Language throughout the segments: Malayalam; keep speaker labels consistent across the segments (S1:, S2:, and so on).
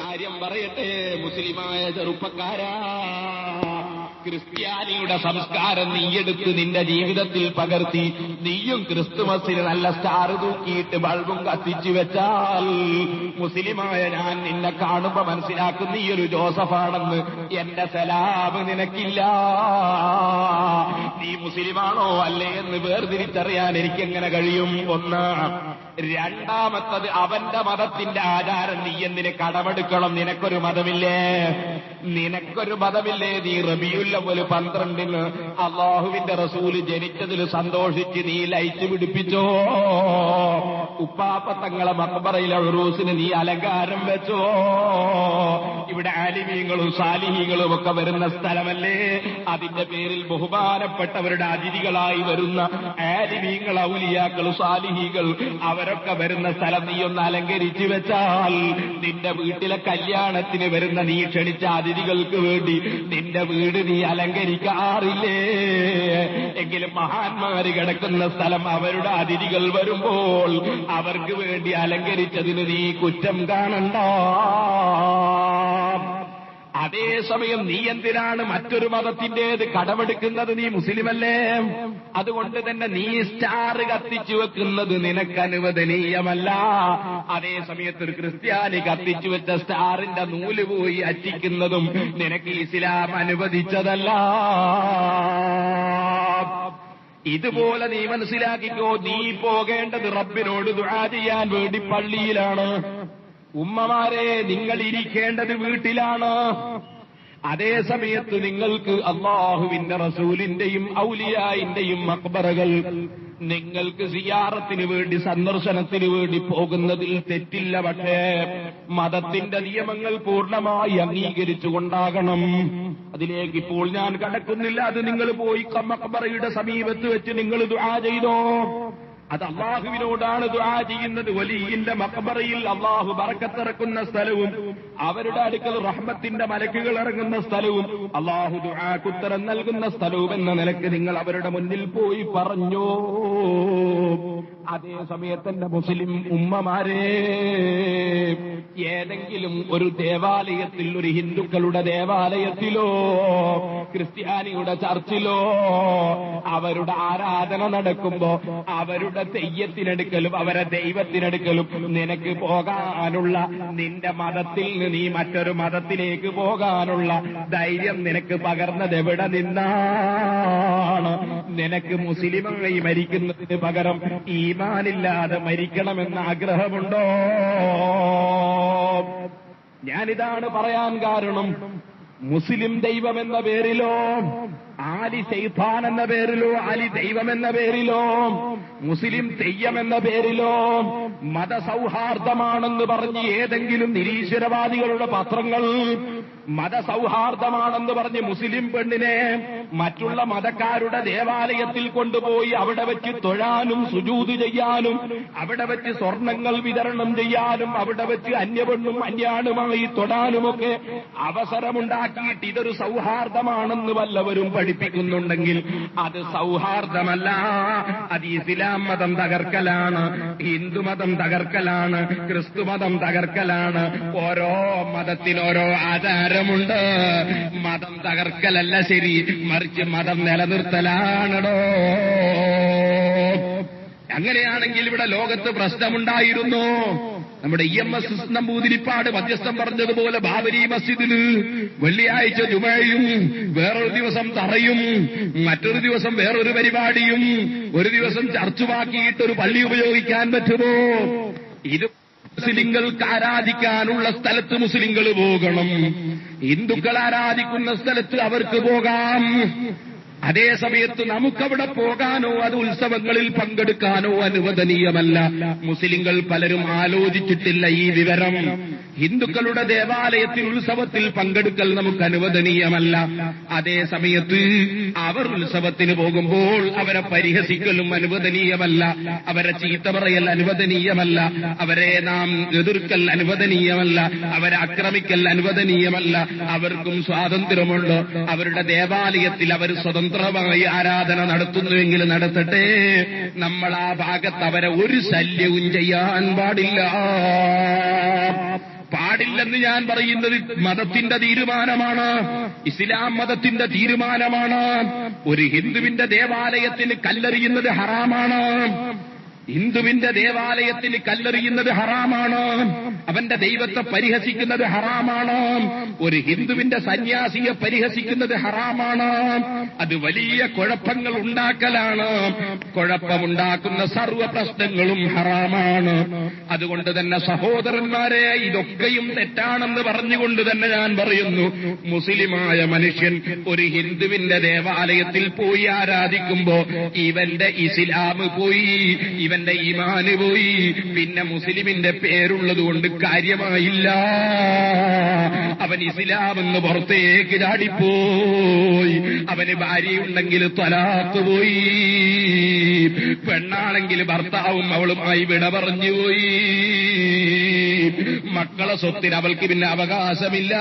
S1: കാര്യം പറയട്ടെ മുസ്ലിമായ ചെറുപ്പക്കാരാ. ക്രിസ്ത്യാനിയുടെ സംസ്കാരം നീയെടുത്ത് നിന്റെ ജീവിതത്തിൽ പകർത്തി. നീയും ക്രിസ്തുമസിന് നല്ല സ്റ്റാർ തൂക്കിയിട്ട് ബൾബും കത്തിച്ചു വെച്ചാൽ മുസ്ലിമായ ഞാൻ നിന്നെ കാണുമ്പോ മനസ്സിലാക്കും നീ ഒരു ജോസഫാണെന്ന്. എന്റെ സലാബ് നിനക്കില്ല. നീ മുസ്ലിമാണോ അല്ലേ എന്ന് വേർതിരിച്ചറിയാൻ എനിക്കെങ്ങനെ കഴിയും? ഒന്ന് രണ്ടാമത്തത് അവന്റെ മതത്തിന്റെ ആചാരം നീ എന്തിന് കടമെടുക്കണം? നിനക്കൊരു മതമില്ലേ? നിനക്കൊരു മതമില്ലേ? നീ റബിയുല്ലവൽ പന്ത്രണ്ടിന് അള്ളാഹുവിന്റെ റസൂൽ ജനിച്ചതിൽ സന്തോഷിച്ച് നീ ലൈറ്റ് പിടിപ്പിച്ചോ? ഉപ്പാപ്പത്തങ്ങളെ മക്ബറയിലെ ഉറൂസിന് നീ അലങ്കാരം വെച്ചോ? ഇവിടെ ആലിമീങ്ങളും സാലിഹീങ്ങളും ഒക്കെ വരുന്ന സ്ഥലമല്ലേ? അതിന്റെ പേരിൽ ബഹുമാനപ്പെട്ടവരുടെ അതിഥികളായി വരുന്ന ആലിമീങ്ങൾ ഔലിയാക്കൾ സാലിഹികൾ അവരൊക്കെ വരുന്ന സ്ഥലം നീ ഒന്ന് അലങ്കരിച്ചു വെച്ചാൽ നിന്റെ വീട്ടിലെ കല്യാണത്തിന് വരുന്ന നീ ക്ഷണിച്ച അതിഥികൾക്ക് വേണ്ടി നിന്റെ വീട് നീ അലങ്കരിക്കാറില്ലേ? എങ്കിലും മഹാന്മാര് കിടക്കുന്ന സ്ഥലം അവരുടെ അതിഥികൾ വരുമ്പോൾ അവർക്ക് വേണ്ടി അലങ്കരിച്ചതിന് നീ കുറ്റം കാണണ്ട. അതേസമയം നീ എന്തിനാണ് മറ്റൊരു മതത്തിന്റേത് കടമെടുക്കുന്നത്? നീ മുസ്ലിമല്ലേ? അതുകൊണ്ട് തന്നെ നീ സ്റ്റാർ കത്തിച്ചു വെക്കുന്നത് നിനക്ക് അനുവദനീയമല്ല അതേ സമയത്ത് ഒരു ക്രിസ്ത്യാനി കത്തിച്ചു വെച്ച സ്റ്റാറിന്റെ നൂൽ പോയി അറ്റിക്കുന്നതും നിനക്ക് ഇസ്ലാം അനുവദിച്ചതല്ല. ഇതുപോലെ നീ മനസ്സിലാക്കിക്കോ നീ പോകേണ്ടത് റബ്ബിനോട് ദുആ ചെയ്യാൻ വേണ്ടി പള്ളിയിലാണ്. ഉമ്മമാരെ നിങ്ങൾ ഇരിക്കേണ്ടത് വീട്ടിലാണ്. അതേ സമയത്ത് നിങ്ങൾക്ക് അള്ളാഹുവിന്റെ റസൂലിന്റെയും ഔലിയായിന്റെയും അക്ബറകൾ നിങ്ങൾക്ക് സിയാറത്തിന് വേണ്ടി സന്ദർശനത്തിന് വേണ്ടി പോകുന്നതിൽ തെറ്റില്ല. പക്ഷേ മതത്തിന്റെ നിയമങ്ങൾ പൂർണമായി അംഗീകരിച്ചുകൊണ്ടാകണം. അതിലേക്ക് ഇപ്പോൾ ഞാൻ കടക്കുന്നില്ല. അത് നിങ്ങൾ പോയി കമ്മക്കബറയുടെ സമീപത്ത് വെച്ച് നിങ്ങൾ ദുആ ചെയ്തോ? അത് അള്ളാഹുവിനോടാണ് ദുആ ചെയ്യുന്നത്. വലിയിന്റെ മക്ബറയിൽ അള്ളാഹു വറക്കത്തിറക്കുന്ന സ്ഥലവും അവരുടെ അടുക്കൽ റഹ്മത്തിന്റെ മലക്കുകൾ ഇറങ്ങുന്ന സ്ഥലവും അള്ളാഹു ദുആക്കുത്തരം നൽകുന്ന സ്ഥലവും എന്ന നിലയ്ക്ക് നിങ്ങൾ അവരുടെ മുന്നിൽ പോയി പറഞ്ഞോ. അതേ സമയത്ത് എന്റെ മുസ്ലിം ഉമ്മമാരെ ഏതെങ്കിലും ഒരു ദേവാലയത്തിൽ ഒരു ഹിന്ദുക്കളുടെ ദേവാലയത്തിലോ ക്രിസ്ത്യാനിയുടെ ചർച്ചിലോ അവരുടെ ആരാധന നടക്കുമ്പോ അവരുടെ തെയ്യത്തിനെടുക്കലും അവരെ ദൈവത്തിനെടുക്കലും നിനക്ക് പോകാനുള്ള നിന്റെ മതത്തിൽ നീ മറ്റൊരു മതത്തിലേക്ക് പോകാനുള്ള ധൈര്യം നിനക്ക് പകർന്നത് എവിടെ നിന്നാണ്? നിനക്ക് മുസ്ലിമായി മരിക്കുന്നതിന് പകരം ഈമാനില്ലാതെ മരിക്കണമെന്ന് ആഗ്രഹമുണ്ടോ? ഞാനിതാണ് പറയാൻ കാരണം മുസ്ലിം ദൈവം എന്ന പേരിലോ ആലി സൈഫാൻ എന്ന പേരിലോ അലി ദൈവം എന്ന പേരിലോ മുസ്ലിം തെയ്യം എന്ന പേരിലോ മതസൗഹാർദ്ദമാണെന്ന് പറഞ്ഞ് ഏതെങ്കിലും നിരീശ്വരവാദികളുടെ പത്രങ്ങൾ മതസൗഹാർദ്ദമാണെന്ന് പറഞ്ഞ് മുസ്ലിം പെണ്ണിനെ മറ്റുള്ള മതക്കാരുടെ ദേവാലയത്തിൽ കൊണ്ടുപോയി അവിടെ വെച്ച് തൊഴാനും സുജൂത് ചെയ്യാനും അവിടെ വെച്ച് സ്വർണങ്ങൾ വിതരണം ചെയ്യാനും അവിടെ വെച്ച് അന്യപെണ്ണും അന്യാണുമായി തൊടാനുമൊക്കെ അവസരമുണ്ടാക്കിയിട്ട് ഇതൊരു സൗഹാർദ്ദമാണെന്ന് വല്ലവരും പഠിപ്പിക്കുന്നുണ്ടെങ്കിൽ അത് സൗഹാർദ്ദമല്ല. അത് ഇസ്ലാം മതം തകർക്കലാണ് ഹിന്ദുമതം തകർക്കലാണ് ക്രിസ്തുമതം തകർക്കലാണ്. ഓരോ മതത്തിനോരോ ആചാരമുണ്ട്. മതം തകർക്കലല്ല ശരി മറിച്ച് മതം നിലനിർത്തലാണടോ. അങ്ങനെയാണെങ്കിൽ ഇവിടെ ലോകത്ത് പ്രശ്നമുണ്ടായിരുന്നു. നമ്മുടെ ഇ എം എസ് നമ്പൂതിരിപ്പാട് മധ്യസ്ഥം പറഞ്ഞതുപോലെ ബാബരി മസ്ജിദിൽ വെള്ളിയാഴ്ച ജുമയും വേറൊരു ദിവസം തറയും മറ്റൊരു ദിവസം വേറൊരു പരിപാടിയും ഒരു ദിവസം ചർച്ചുവാക്കിയിട്ട് ഒരു പള്ളി ഉപയോഗിക്കാൻ പറ്റുമോ? ഇത് മുസ്ലിങ്ങൾക്ക് ആരാധിക്കാനുള്ള സ്ഥലത്ത് മുസ്ലിങ്ങൾ പോകണം. ഹിന്ദുക്കൾ ആരാധിക്കുന്ന സ്ഥലത്ത് അവർക്ക് പോകാം. അതേ സമയത്ത് നമുക്കവിടെ പോകാനോ അത് ഉത്സവങ്ങളിൽ പങ്കെടുക്കാനോ അനുവദനീയമല്ല. മുസ്ലിങ്ങൾ പലരും ആലോചിച്ചിട്ടില്ല ഈ വിവരം. ഹിന്ദുക്കളുടെ ദേവാലയത്തിൽ ഉത്സവത്തിൽ പങ്കെടുക്കൽ നമുക്ക് അനുവദനീയമല്ല. അതേ സമയത്ത് അവർ ഉത്സവത്തിന് പോകുമ്പോൾ അവരെ പരിഹസിക്കലും അനുവദനീയമല്ല. അവരെ ചീത്ത പറയൽ അനുവദനീയമല്ല. അവരെ നാം എതിർക്കൽ അനുവദനീയമല്ല. അവരെ ആക്രമിക്കൽ അനുവദനീയമല്ല. അവർക്കും സ്വാതന്ത്ര്യമുണ്ട്. അവരുടെ ദേവാലയത്തിൽ അവർ സ്വതന്ത്രമായി ആരാധന നടത്തുന്നുവെങ്കിൽ നടത്തട്ടെ. നമ്മൾ ആ ഭാഗത്ത് അവരെ ഒരു ശല്യവും ചെയ്യാൻ പാടില്ല. പാടില്ലെന്ന് ഞാൻ പറയുന്നത് മതത്തിന്റെ തീരുമാനമാണ്. ഇസ്ലാം മതത്തിന്റെ തീരുമാനമാണ്. ഒരു ഹിന്ദുവിന്റെ ദേവാലയത്തിൽ കല്ലെറിയുന്നത് ഹറാമാണ്. ഹിന്ദുവിന്റെ ദേവാലയത്തിൽ കല്ലെറിയുന്നത് ഹറാമാണ്. അവന്റെ ദൈവത്തെ പരിഹസിക്കുന്നത് ഹറാമാണ്. ഒരു ഹിന്ദുവിന്റെ സന്യാസിയെ പരിഹസിക്കുന്നത് ഹറാമാണ്. അത് വലിയ കുഴപ്പങ്ങൾ ഉണ്ടാക്കലാണ്. കുഴപ്പമുണ്ടാക്കുന്ന സർവ പ്രശ്നങ്ങളും ഹറാമാണ്. അതുകൊണ്ട് തന്നെ സഹോദരന്മാരെ ഇതൊക്കെയും തെറ്റാണെന്ന് പറഞ്ഞുകൊണ്ട് തന്നെ ഞാൻ പറയുന്നു. മുസ്ലിമായ മനുഷ്യൻ ഒരു ഹിന്ദുവിന്റെ ദേവാലയത്തിൽ പോയി ആരാധിക്കുമ്പോ ഇവന്റെ ഇസ്ലാമ് പോയി ഇവന്റെ ഈമാന് പോയി. പിന്നെ മുസ്ലിമിന്റെ പേരുള്ളത് കൊണ്ട് കാര്യമായില്ല. അവൻ ഇസ്ലാമെന്ന് പുറത്തേക്ക് ചാടിപ്പോയി. അവന് ഭാര്യയുണ്ടെങ്കിൽ തലാത്ത് പോയി. പെണ്ണാണെങ്കിൽ ഭർത്താവും അവളുമായി വിട പറഞ്ഞു പോയി. മക്കളെ സ്വത്തിന് അവൾക്ക് പിന്നെ അവകാശമില്ല.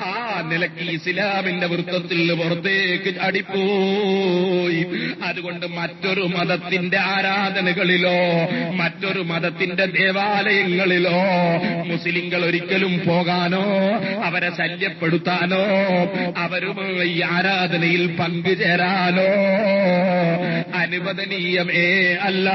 S1: ആ നിലയ്ക്ക് ഇസ്ലാമിന്റെ വൃത്തത്തിൽ പുറത്തേക്ക് ചാടിപ്പോയി. അതുകൊണ്ട് മറ്റൊരു മതത്തിന്റെ ആരാധനകളിലോ മറ്റൊരു മതത്തിന്റെ ദേവാലയങ്ങളിലോ മുസ്ലിങ്ങൾ ഒരിക്കലും പോകാനോ അവരെ ശല്യപ്പെടുത്താനോ അവരുമായി ആരാധനയിൽ പങ്കുചേരാനോ അനുവദനീയമേ അല്ല.